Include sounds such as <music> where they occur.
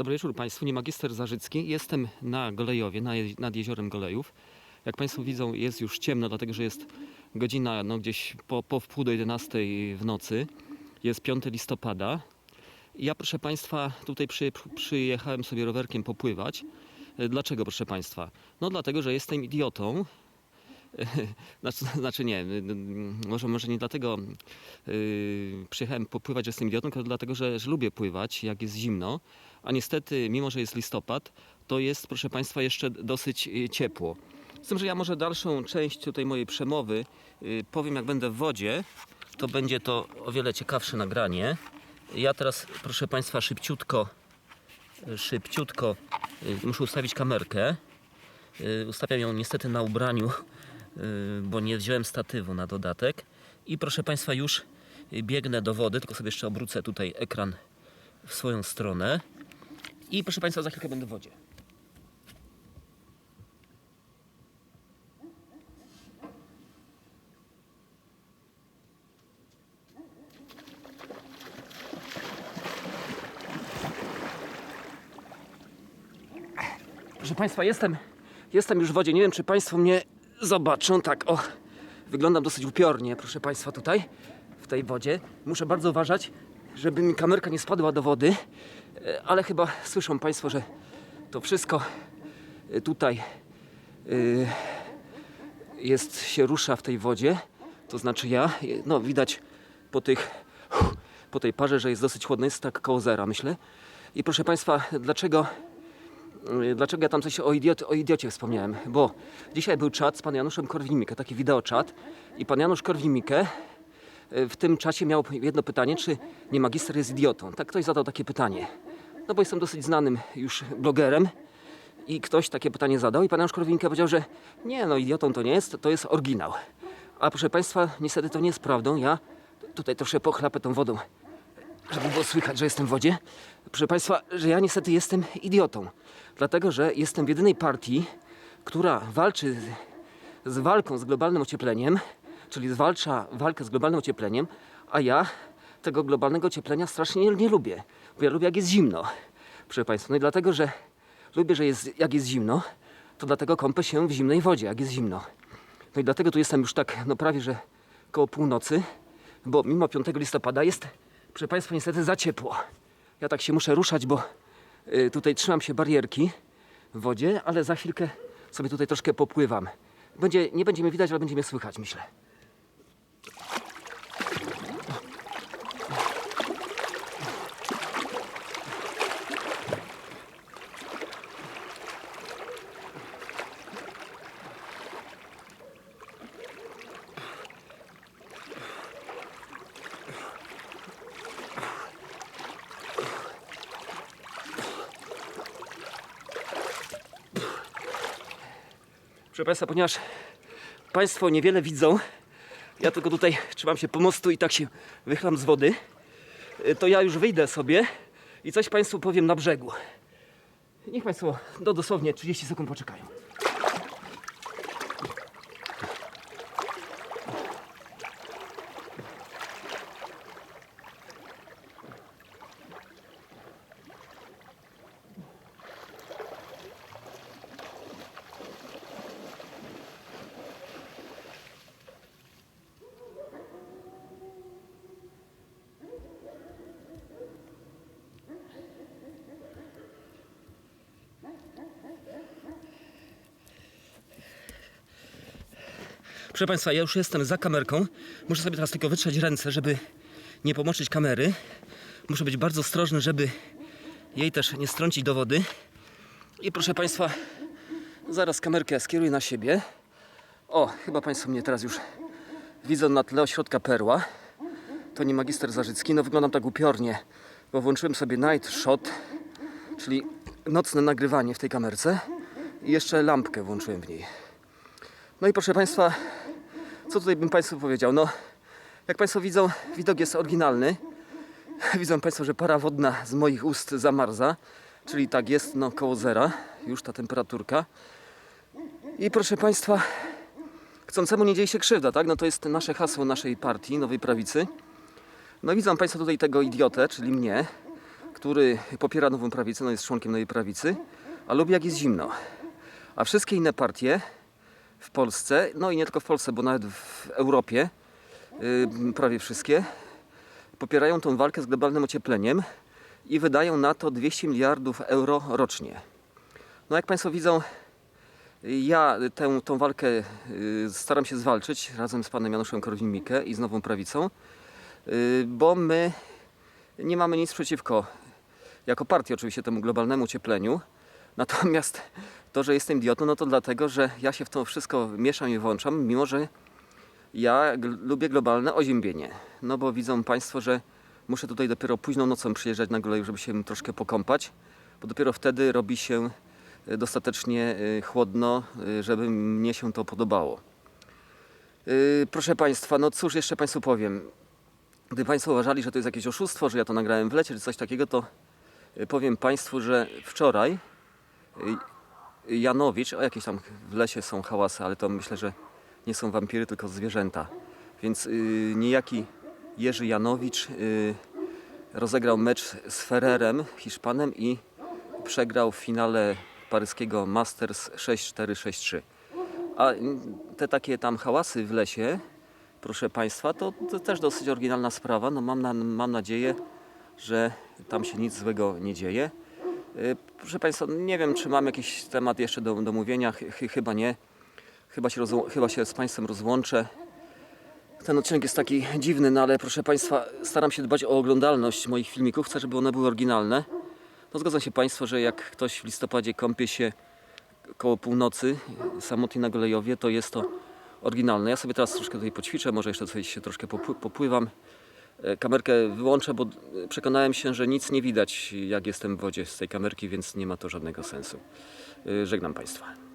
Dobry wieczór Państwu, nie magister Zarzycki. Jestem na Golejowie, na, je- nad jeziorem Golejów. Jak Państwo widzą, jest już ciemno, dlatego że jest godzina no, gdzieś po, po wpół do 11 w nocy. Jest 5 listopada. Ja, proszę Państwa, tutaj przy, przyjechałem sobie rowerkiem popływać. E, Dlaczego, proszę Państwa? No dlatego, że jestem idiotą. <laughs> Znaczy, <laughs> znaczy nie, y, y, może, może nie dlatego yy, przyjechałem popływać, że jestem idiotą, tylko dlatego, że, że lubię pływać, jak jest zimno. A niestety, mimo że jest listopad, to jest, proszę Państwa, jeszcze dosyć y, ciepło. Z tym, że ja może dalszą część tutaj mojej przemowy y, powiem, jak będę w wodzie, to będzie to o wiele ciekawsze nagranie. Ja teraz, proszę Państwa, szybciutko, szybciutko y, muszę ustawić kamerkę. Ustawiam ją niestety na ubraniu, <laughs> bo nie wziąłem statywu na dodatek. I proszę Państwa, już y, biegnę do wody, tylko sobie jeszcze obrócę tutaj ekran w swoją stronę. I proszę Państwa, za chwilkę będę w wodzie. Proszę Państwa, jestem, jestem już w wodzie. Nie wiem, czy Państwo mnie zobaczą. Tak, o, wyglądam dosyć upiornie, proszę Państwa, tutaj, w tej wodzie. Muszę bardzo uważać, żeby mi kamerka nie spadła do wody, E, ale chyba słyszą Państwo, że to wszystko e, tutaj y, jest, się rusza w tej wodzie. To znaczy ja, e, no widać po tych, po tej parze, że jest dosyć chłodno, jest tak koło zera, myślę. I proszę Państwa, dlaczego Dlaczego ja tam coś o, idiot, o idiocie wspomniałem? Bo dzisiaj był czat z panem Januszem Korwin-Mikke, taki wideoczat i pan Janusz Korwin-Mikke y, w tym czacie miał jedno pytanie, czy nie magister jest idiotą. Tak ktoś zadał takie pytanie. No bo jestem dosyć znanym już blogerem i ktoś takie pytanie zadał i pan Janusz Korwin-Mikke powiedział, że nie, no idiotą to nie jest, to jest oryginał. A proszę państwa, niestety to nie jest prawdą. Ja tutaj troszkę pochlapę tą wodą żeby było słychać, że jestem w wodzie. Proszę Państwa, że ja niestety jestem idiotą. Dlatego, że jestem w jedynej partii, która walczy z, walką z globalnym ociepleniem, czyli zwalcza walkę z globalnym ociepleniem, a ja tego globalnego ocieplenia strasznie nie, nie lubię. Bo ja lubię, jak jest zimno. Proszę Państwa, no i dlatego, że lubię, że jest, jak jest zimno, to dlatego kąpę się w zimnej wodzie, jak jest zimno. No i dlatego tu jestem już tak, no prawie, że koło północy, bo mimo 5 listopada jest, proszę Państwa, niestety za ciepło. Ja tak się muszę ruszać, bo y, tutaj trzymam się barierki w wodzie, ale za chwilkę sobie tutaj troszkę popływam. Będzie, nie będzie mnie widać, ale będzie mnie słychać, myślę. Proszę Państwa, ponieważ Państwo niewiele widzą, ja tylko tutaj trzymam się pomostu i tak się wychlam z wody, y, to ja już wyjdę sobie i coś Państwu powiem na brzegu. Niech Państwo do dosłownie 30 sekund poczekają. Proszę Państwa, ja już jestem za kamerką. Muszę sobie teraz tylko wytrzeć ręce, żeby nie pomoczyć kamery. Muszę być bardzo ostrożny, żeby jej też nie strącić do wody. I proszę Państwa, zaraz kamerkę skieruję na siebie. O, chyba Państwo mnie teraz już widzą na tle ośrodka Perła. To nie magister Zarzycki. No wyglądam tak upiornie, bo włączyłem sobie night shot, czyli nocne nagrywanie w tej kamerce. I jeszcze lampkę włączyłem w niej. No i proszę Państwa, co tutaj bym Państwu powiedział? No, jak Państwo widzą, widok jest oryginalny. Widzą Państwo, że para wodna z moich ust zamarza, czyli tak jest, no koło zera, już ta temperaturka. I proszę Państwa, chcącemu nie dzieje się krzywda, tak? No to jest nasze hasło naszej partii, Nowej Prawicy. No widzą Państwo tutaj tego idiotę, czyli mnie, który popiera nową prawicę, no jest członkiem nowej prawicy, a lubi jak jest zimno. A wszystkie inne partie w Polsce, no i nie tylko w Polsce, bo nawet w Europie, yy, prawie wszystkie, popierają tą walkę z globalnym ociepleniem i wydają na to 200 miliardów euro rocznie. No jak Państwo widzą, ja tę tą walkę y, staram się zwalczyć razem z panem Januszem Korwin-Mikke i z Nową Prawicą, y, bo my nie mamy nic przeciwko, jako partia oczywiście, temu globalnemu ociepleniu. Natomiast to, że jestem idiotą, no to dlatego, że ja się w to wszystko mieszam i włączam, mimo że ja lubię globalne oziębienie. No bo widzą Państwo, że muszę tutaj dopiero późną nocą przyjeżdżać na Goleju, żeby się troszkę pokąpać, bo dopiero wtedy robi się e, dostatecznie e, chłodno, e, żeby mnie się to podobało. Proszę Państwa, no cóż jeszcze Państwu powiem. Gdy Państwo uważali, że to jest jakieś oszustwo, że ja to nagrałem w lecie czy coś takiego, to powiem Państwu, że wczoraj Janowicz, o jakieś tam w lesie są hałasy, ale to myślę, że nie są wampiry, tylko zwierzęta. Więc y, niejaki Jerzy Janowicz y, rozegrał mecz z Ferrerem, Hiszpanem i przegrał w finale paryskiego Masters 6-4-6-3. A y, te takie tam hałasy w lesie, proszę Państwa, to, to też dosyć oryginalna sprawa. No mam, na, mam nadzieję, że tam się nic złego nie dzieje. Y, Proszę Państwa, nie wiem, czy mam jakiś temat jeszcze do, do mówienia. Ch- ch- chyba nie. Chyba się, chyba się z Państwem rozłączę. Ten odcinek jest taki dziwny, no ale proszę Państwa, staram się dbać o oglądalność moich filmików. Chcę, żeby one były oryginalne. No zgodzą się Państwo, że jak ktoś w listopadzie kąpie się koło północy samotnie na Golejowie, to jest to oryginalne. Ja sobie teraz troszkę tutaj poćwiczę, może jeszcze tutaj się troszkę popły- popływam. E, Kamerkę wyłączę, bo przekonałem się, że nic nie widać jak jestem w wodzie z tej kamerki, więc nie ma to żadnego sensu. E, Żegnam Państwa.